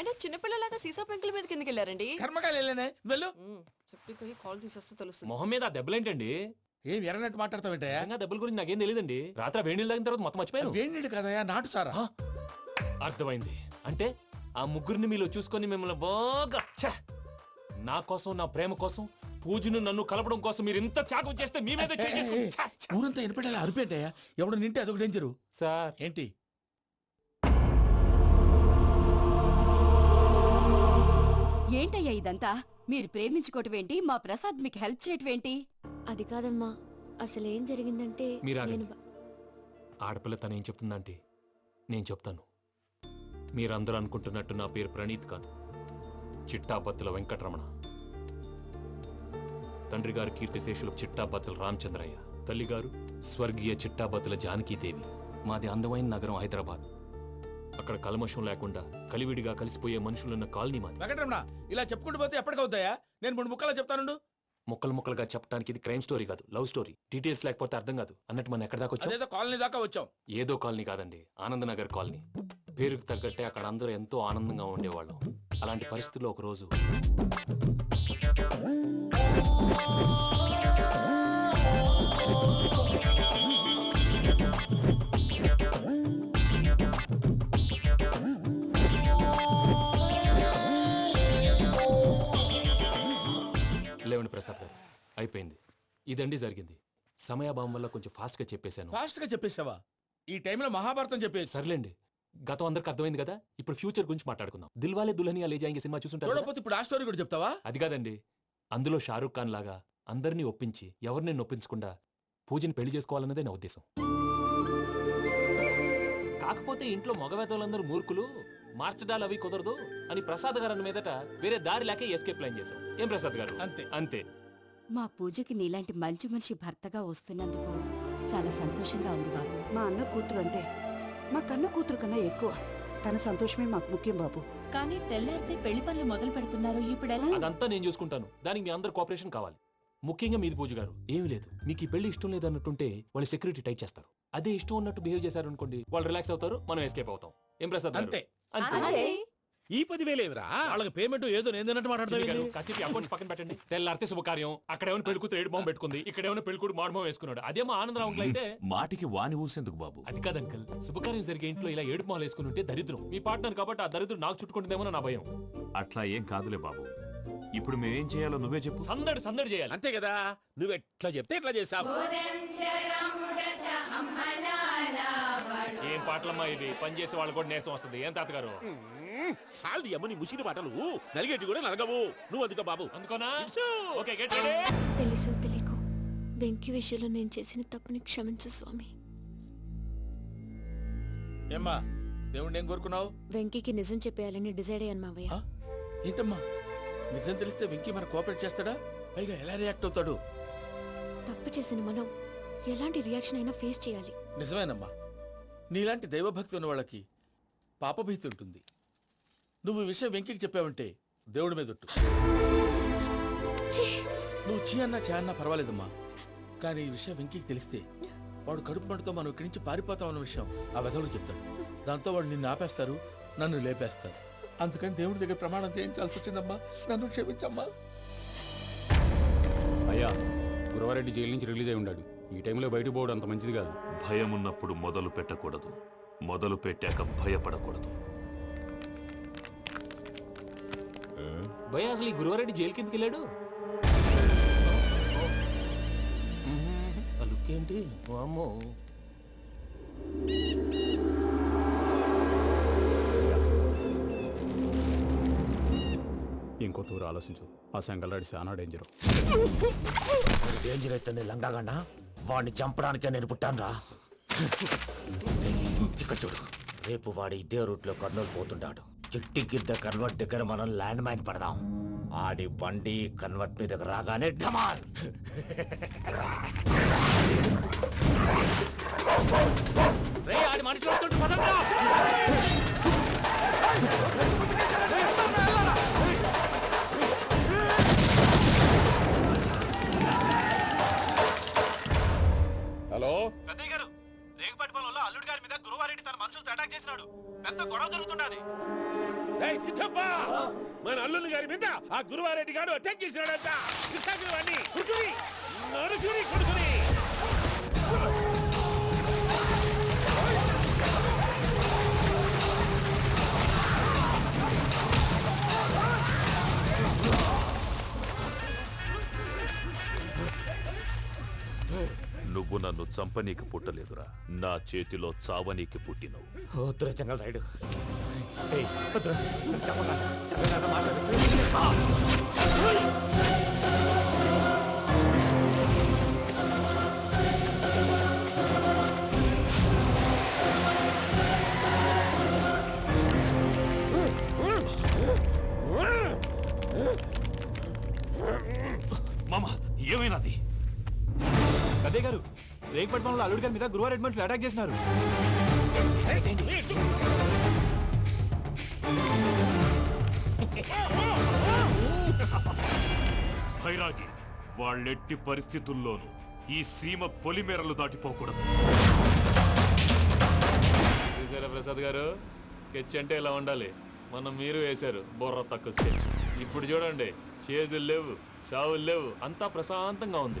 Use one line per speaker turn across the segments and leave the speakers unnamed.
అయినా చిన్నపిల్లలాగా సీసా పెంకుల మీద కిందకి వెళ్ళారండి.
కర్మకాయలు వెళ్ళానే? వెళ్ళు.
చెప్పి పోయి కాల్ తీసేస్తే తెలుస్తుంది.
మొహం మీద ఆ దెబ్బలేంటండి?
ఏం ఎర్రనట్టు మాట్లాడతావేంటయ్యా
నిజంగా దెబ్బల గురించి నాకేం తెలియదండి రాత్రి వేడి నీళ్ళు తాగిన తర్వాత మొత్తం మర్చిపోయాను.
వేణిడు కదయా నాటు సారా?
ఆ, అర్థమైంది. అంటే ఆ ముగ్గురిని మీలో చూసుకొని మిమ్మల్ని బాగా ఛ! నా కోసం నా ప్రేమ కోసం పూజను నన్ను కలపడం కోసం మీరు ఇంత త్యాగం చేస్తే మీ మీద! ఛ!
ఊరంతా వినపడేలా అరిపేంటయ్యా? ఎవడు నింటే అదొక డేంజరు
సార్.
ఏంటి?
ఏంటయ్యా ఇదంతా? మీరు ప్రేమించుకోవటం ఏంటి మా ప్రసాద్ మీకు హెల్ప్ చేయటం ఏంటి
అది కాదమ్మా. అసలు ఏం జరిగిందంటే
మీరు ఆగండి.
నేను బ-
ఆడపిల్ల తను ఏం చెప్తుందంటే నేను చెప్తాను. మీరందరూ అనుకుంటున్నట్టు నా పేరు ప్రణీత్ కాదు. చిట్టాబత్తుల వెంకటరమణ. తండ్రి గారు కీర్తిశేషులు చిట్టాబత్తుల రామచంద్రయ్య. తల్లిగారు స్వర్గీయ చిట్టాబత్తుల జానకీదేవి. మాది అందమైన నగరం హైదరాబాద్. అక్కడ కల్మషం లేకుండా కలివిడిగా కలిసిపోయే మనుషులున్న కాలనీ మాది.
వెంకటరమణ ఇలా చెప్పుకుంటూ పోతే ఎప్పటికవుతాయా? నేను మూడు ముక్కలా చెప్తానుండు.
ముక్కలు ముక్కలుగా చెప్పడానికి ఇది క్రైమ్ స్టోరీ కాదు లవ్ స్టోరీ. డీటెయిల్స్ లేకపోతే అర్థం కాదు. అన్నట్టు మనం ఎక్కడ దాకా వచ్చాం?
అదేదో కాలనీ దాకా వచ్చాం.
ఏదో కాలనీ కాదండి ఆనందనగర్ కాలనీ. పేరుకు తగ్గట్టే అక్కడ అందరూ ఎంతో ఆనందంగా ఉండేవాళ్ళం. అలాంటి పరిస్థితుల్లో ఒక రోజు ప్రసాద్ గారు. అయిపోయింది. ఇదండి జరిగింది. సమయాభావం వల్ల కొంచెం ఫాస్ట్గా చెప్పేశాను.
ఫాస్ట్గా చెప్పేసావా ఈ టైంలో మహాభారతం చెప్పేసి
సర్లేండి. గతం అందరికి అర్థమైంది కదా. ఇప్పుడు ఫ్యూచర్ గురించి మాట్లాడుకుందాం. దిల్వాలే దుల్హనియా లే జాయింగ్ సినిమా చూసుంటారు కదా?
చూడకపోతే ఇప్పుడు ఆ స్టోరీ కూడా చెప్తావా?
అది కాదండి. అందులో షారూక్ ఖాన్ లాగా అందరినీ ఒప్పించి ఎవరిని నొప్పించకుండా పూజని పెళ్ళి చేసుకోవాలన్నదే నా ఉద్దేశం. కాకపోతే ఇంట్లో మగవేతలందరూ మూర్ఖులు. మార్చడాలు అవి కుదరదు అని ప్రసాద్ గారు అన్న మీదట వేరే దారి లేక ఎస్కేప్ ప్లాన్ చేశాం. ఏం ప్రసాద్ గారు?
అంతే.
అంతే.
మా పూజకి నీలాంటి మంచి మనిషి భర్తగా వస్తున్నందుకు చాలా సంతోషంగా ఉంది బాబు.
మా అన్న కూతురు అంటే మా కన్న కూతురు కన్నా ఎక్కువ. తన సంతోషమే మాకు ముఖ్యం బాబు.
కానీ తెల్లారితే పెళ్ళి పనులు మొదలు పెడుతున్నారు. ఇప్పుడు ఎలా?
అదంతా నేను చూసుకుంటాను. దానికి మీ అందరు కోఆపరేషన్ కావాలి. ముఖ్యంగా మీది పూజ గారు. ఏమీ లేదు. మీకు ఈ పెళ్ళి ఇష్టం లేదు అన్నట్టుంటే వాళ్ళు సెక్యూరిటీ టైట్ చేస్తారు. అదే ఇష్టం ఉన్నట్టు బిహేవ్ చేశారు అనుకోండి వాళ్ళు రిలాక్స్ అవుతారు మనం ఎస్కేప్ అవుతాం. ఏం ప్రసాద్ గారు?
అంతే.
అంతే.
ఈ పదివేలేవిరా వాళ్ళకి పేమెంట్ ఏదో నేను మాట్లాడతాను
కాసేపు అకౌంట్స్ పక్కన పెట్టండి. తెల్లారితే శుభకార్యం. అక్కడ ఏమైనా పెళ్ళి కూతురు ఏడు బాంబు పెట్టుకుంది. ఇక్కడ ఏమైనా పెళ్ళి కూతురు మాడు బాంబు వేసుకున్నాడు. అదేమో ఆనందరావు అంకుల్ అయితే
మాటికి వాని ఊసేందుకు బాబు.
అది కాదు అంకుల్ శుభకార్యం జరిగే ఇంట్లో ఇలా ఏడు మాలు వేసుకుని ఉంటే దరిద్రం. మీ పార్ట్నర్ కాబట్టి ఆ దరిద్రం నాకు చుట్టుకుంటుందేమో నా భయం.
అట్లా ఏం కాదులే బాబు. ఇప్పుడు మేమేం చేయాలో నువ్వే చెప్పు.
సందడి సందడి చేయాలి.
అంతే కదా? నువ్వు ఎట్లా చెప్తే ఎట్లా చేసావు
ఏం పాటలమ్మా ఇది పని చేసే వాళ్ళు కూడా నేసం వస్తుంది. ఏం తాతగారు?
సాల్ది అమ్మని ముసిరి పాటలు నలిగేటి కూడా నలగవు. నువ్వు అందుకో బాబు.
అందుకోనా. ఓకే గెట్ రెడీ
తెలుసో తెలియకో వెంకీ విషయంలో నేను చేసిన తప్పుని క్షమించు స్వామి.
ఏమ్మా దేవుణ్ణి ఏం కోరుకున్నావు?
వెంకీకి నిజం చెప్పేయాలని డిసైడ్ అయ్యాను మావయ్య?
ఏంటమ్మా? నిజం తెలిస్తే వెంకీ మన కోఆపరేట్ చేస్తాడా? పైగా ఎలా రియాక్ట్ అవుతాడు?
తప్పు చేసిన మనం ఎలాంటి రియాక్షన్ అయినా ఫేస్ చేయాలి.
నిజమేనమ్మా. నీలాంటి దైవభక్తి ఉన్న వాళ్ళకి పాపభీతి ఉంటుంది. నువ్వు ఈ విషయం వెంకికి చెప్పావంటే దేవుడి మీద ఒట్టు! నువ్వు చీ అన్నా చే అన్నా పర్వాలేదమ్మా. కానీ ఈ విషయం వెంకికి తెలిస్తే వాడు కడుపు మంటతో మనం ఇక్కడి నుంచి పారిపోతాం అన్న విషయం ఆ వెధవుడు చెప్తాడు. దాంతో వాడు నిన్ను ఆపేస్తారు నన్ను లేపేస్తారు. అందుకని దేవుడి దగ్గర ప్రమాణం చేయించాల్సి వచ్చిందమ్మా. నన్ను క్షమించమ్మా.
అయ్యా గురవారెడ్డి జైలు నుంచి రిలీజ్ అయి ఉన్నాడు ఈ టైంలో బయటకు పోవడం అంత మంచిది కాదు.
భయం ఉన్నప్పుడు మొదలు పెట్టకూడదు. మొదలు పెట్టాక భయపడకూడదు.
భయ అసలు ఈ గురువారెడ్డి జైలు కిందకి వెళ్ళాడు? ఆ లుక్ ఏంటి? వామ్మో.
ఇంకో తూరు ఆలోచించు. ఆ సంగల్రాడి చాలా డేంజర్.
డేంజర్ అయితే లంగాగండ వాడిని చంపడానికే నేను పుట్టానురా. ఇక్కడ చూడు రేపు వాడు ఇదే రూట్లో కర్నూలు పోతుంటాడు. చిట్టి గిద్ద కన్వర్ట్ దగ్గర మనం ల్యాండ్ మైన్ పడదాం. ఆడి బండి కన్వర్ట్ మీదకి రాగానే ఢమాన్ రే ఆడి మనుషులు వస్తుంటే
సిద్ధప్ప మన అల్లుని గారి మీద ఆ గురువారెడ్డి గారు అటాక్ చేసినాడంట. కృష్ణాగిరి వాడిని కుడుకుని. నడుచుని కుడుకుని.
నువ్వు నన్ను చంపనీకి పుట్టలేదురా. నా చేతిలో చావనీకి పుట్టినవు.
వద్దురా
మామ ఏమైనాది
అదే గారు రేగుపట్నంలో అల్లుడి గారి మీద గురువారెడ్డి మనుషులు అటాక్ చేసినారు.
భైరాగి వాళ్ళెట్టి పరిస్థితుల్లోనూ ఈ సీమ పొలిమేరలు దాటిపోకూడదు.
చూసారా ప్రసాద్ గారు? స్కెచ్ అంటే ఇలా ఉండాలి. మనం మీరు వేశారు బుర్ర తక్కువ స్కెచ్. ఇప్పుడు చూడండి చేజులు లేవు చావులు లేవు అంతా ప్రశాంతంగా ఉంది.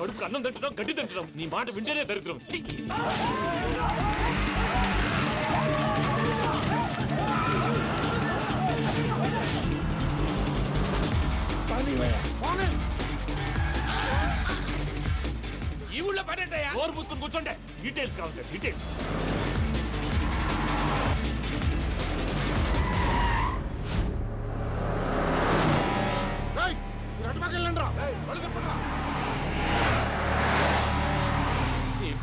కడుపుకు అన్నం తింటున్నాం గడ్డి తింటున్నాం. నీ మాట వింటేనే దరిద్రం!
ఈ ఊళ్ళో పడేటయ్యా
నోరు మూసుకొని కూర్చోండి. డీటెయిల్స్ కావాలి డీటెయిల్స్.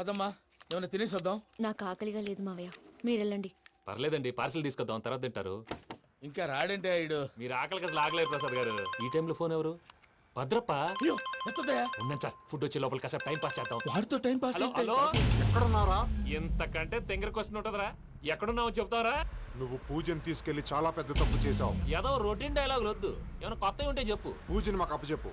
పదమ్మా ఏమైనా తినేసి వద్దాం
నాకు ఆకలిగా లేదు మావయ్య. మీరు వెళ్ళండి
పర్లేదండి పార్సిల్ తీసుకొద్దాం తర్వాత తింటారు.
ఇంకా రాడంటే ఆయుడు
మీరు ఆకలికి అసలు ఆగలేదు ప్రసాద్ గారు. ఈ టైంలో ఫోన్ ఎవరు? భద్రప్ప?
అయ్యో ఎత్తదయ్యా
ఉన్నాను సార్ ఫుడ్ వచ్చే లోపల కాసేపు టైం పాస్ చేద్దాం.
వాడితో టైం పాస్
హలో
అయితే
హలో?
ఎక్కడున్నారా
ఇంతకంటే తెంగర క్వశ్చన్ ఉంటుందిరా. ఎక్కడున్నావు చెప్తావరా
నువ్వు పూజని తీసుకెళ్ళి చాలా పెద్ద తప్పు చేశావు.
ఏదో రొటీన్ డైలాగ్ వద్దు. ఏమైనా కొత్తవి ఉంటే చెప్పు.
పూజని మాకు అప్పచెప్పు.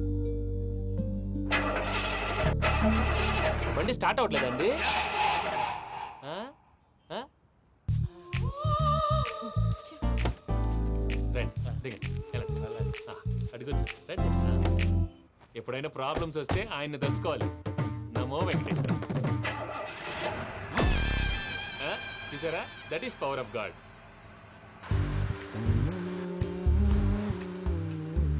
బండి స్టార్ట్ అవ్వట్లేదండి. అడుగొచ్చు. ఎప్పుడైనా ప్రాబ్లమ్స్ వస్తే ఆయన్ని తెలుసుకోవాలి. నమో వెంకటేశ్వర. చూసారా? That is power of God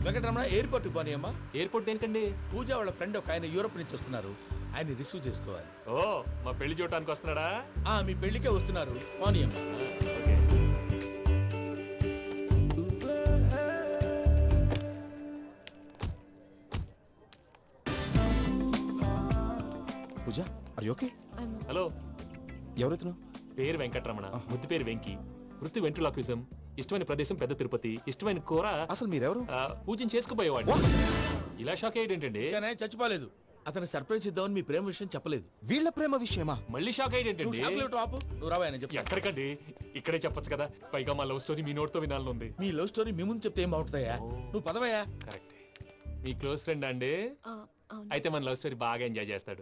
Venkataramana airport పోనీ అమ్మా
ఎయిర్పోర్ట్ ఏంటండి
పూజ వాళ్ళ ఫ్రెండ్ ఒక ఆయన యూరోప్ నుంచి వస్తున్నారు. ఆయన రిసీవ్ చేసుకోవాలి.
ఓ మా పెళ్ళి చూడటానికి వస్తున్నాడా?
ఆ మీ పెళ్ళికే వస్తున్నారు. పోనీ అమ్మా
ఓకే.
Pooja okay
hello.
ఎవరైతున్నావు
పేరు వెంకటరమణ. ముద్దు పేరు వెంకి. వృత్తి వెంట్రులాక్విజం. ఇష్టమైన ప్రదేశం పెద్ద తిరుపతి ఇష్టమైన కూర
అసలు మీరెవరు?
ఆ, పూజను చేసుకుపోయేవాడు. ఇలా షాక్ అయ్యేటండి
కానీ చచ్చిపోలేదు. అతను సర్ప్రైజ్ ఇద్దామని మీ ప్రేమ విషయం చెప్పలేదు.
వీళ్ళ ప్రేమ విషయమా?
మళ్ళీ షాక్
నువ్వు
అయ్యేటండి
నువ్వు రావా ఆయన చెప్తా
ఎక్కడికండి? ఇక్కడే చెప్పొచ్చు కదా. పైగా మా లవ్ స్టోరీ మీ నోట్తో వినాలని ఉంది
మీ లవ్ స్టోరీ మీ ముందు చెప్తే ఏం బాగుంటుందయ్యా? నువ్వు పదవయ్యా?
కరెక్ట్. మీ క్లోజ్ ఫ్రెండ్ అండి?
అవును.
అయితే మన లవ్ స్టోరీ బాగా ఎంజాయ్ చేస్తాడు.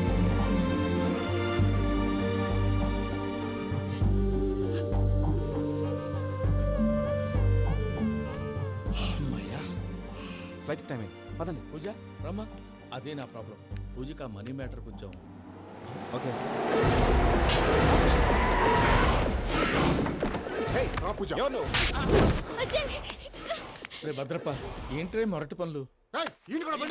ఫ్లైట్ టైం అయింది. పదండి.
పూజ రమ్మా. అదే నా ప్రాబ్లం పూజకి ఆ మనీ మ్యాటర్ కొంచెం.
ఓకే.
హే రా పూజ.
అజయ్
రే భద్రప్ప ఏంట్రే మొరటి పనులు?
కూడా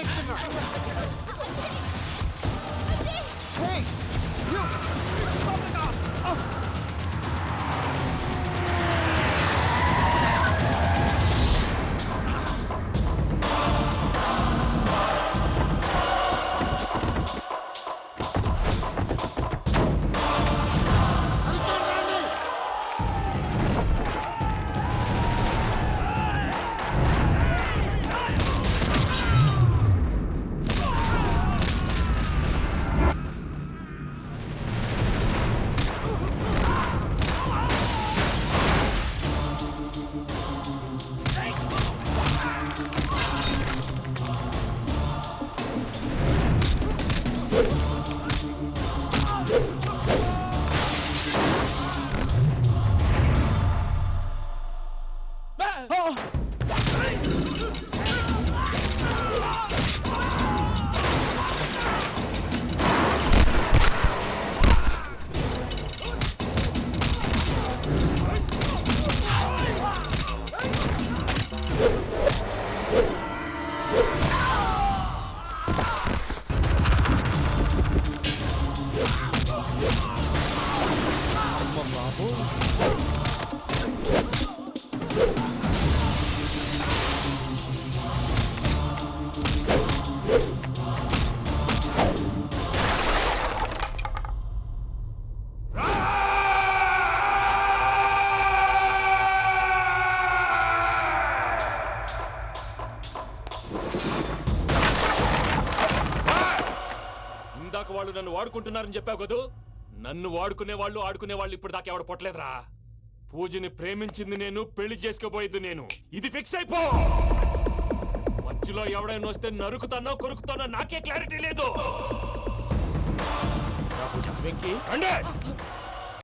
వాడుకుంటున్నారని చెప్పావు కదూ? నన్ను వాడుకునే వాళ్ళు ఆడుకునే వాళ్ళు ఇప్పుడు దాకా ఎవడ పొట్టలేదురా. పూజని ప్రేమించింది నేను పెళ్ళి చేసుకోబోయేది నేను. ఇది ఫిక్స్ అయిపో! మధ్యలో ఎవడైనా వస్తే నరుకుతానో కొరుకుతానో నాకే క్లారిటీ లేదు.